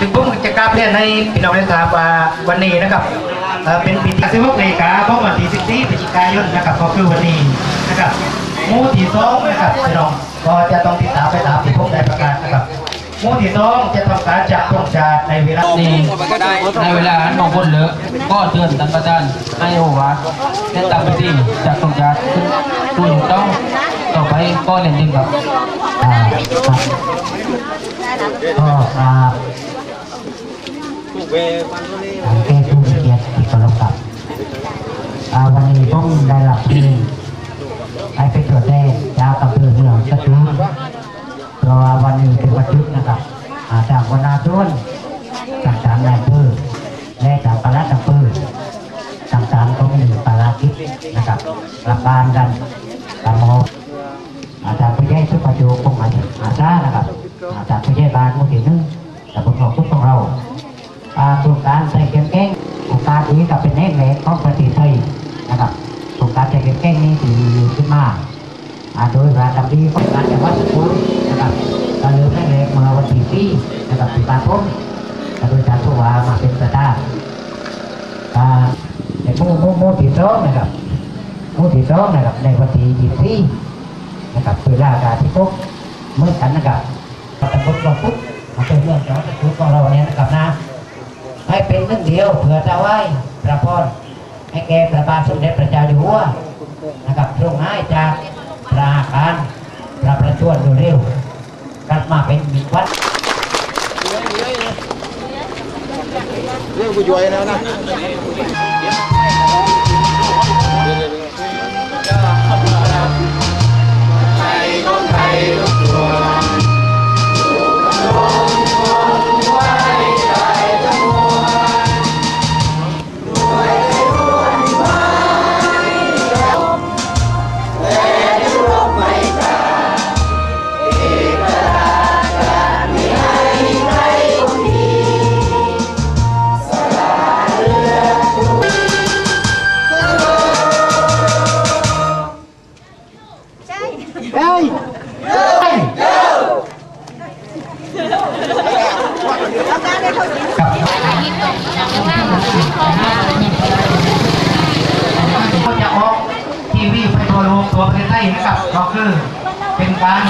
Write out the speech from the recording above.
ถึงผมจะกราบเรียนในพี่น้องได้ทราบว่าวันนี้นะครับเป็นปีที่16นาฬิกาของวันที่14พฤศจิกายนนะครับก็คือวันนี้นะครับมูที่สองนะครับพี่น้องก็จะต้องติดตามไปตามที่ผมได้ประกาศนะครับมูที่สองจะทำการจับตรงชาในเวลานี่ในเวลาอันมองคนเลอะก็เตือนท่านประธานให้โอวาเล่นตามไปที่จากตรงจากคุณต้องต่อไปก็เล่นจริงครับอ่าก็อ่า ทางแก้ผู้เกียรติที่เคารพครับวันนี้ต้องได้รับที่ให้ไปตรวจได้จากอำเภอเมืองสตูลเพราะว่าวันนี้เป็นวันหยุดนะครับจากวนาทุนต่างๆในอำเภอและจากปลัดอำเภอต่างๆก็มีภารกิจนะครับรับบ้านกันตามอบอาจารย์ผู้ใหญ่สุภาโจคงอาจารย์อาซานะครับอาจารย์ผู้ใหญ่บ้านมู่ที่หนึ่งแต่ผมบอกทุกของเรา โครงการใส่เกมแก้งโครงการนี้ก็เป็นแน่แหลกของประเทศไทยนะครับโครงการใส่เกมแก้งนี้ที่ขึ้นมาอาโดยการดำดีของการจังหวัดสตูลนะครับก็เริ่มแน่แหลกเมื่อวันที่สี่นะครับที่ปาทมและโดยการผู้ว่ามาเป็นประธานอ่าในหมู่หมู่หมู่ที่สองนะครับหมู่ที่สองนะครับในวันที่ยี่สิบสี่นะครับเวลาการที่พบเมื่อกันนะครับตำบลกองปุ๊บมาเป็นเรื่องของตำบลของเราเนี่ยนะครับนะให้เป็นหนึ่งเดียวเผื่อจะไหว้พระพรให้แก่พระบาทสมเด็จพระเจ้าอยู่หัวนะครับทรงให้จากพระอาการพระประชวรโดเร็วกลับมาเป็นมีวัดเรื่องกูย่อยแล้วนะ จะออกทีวีไปทั่วโลงตัวประเทศไทยนะครับก็คือเป็นการ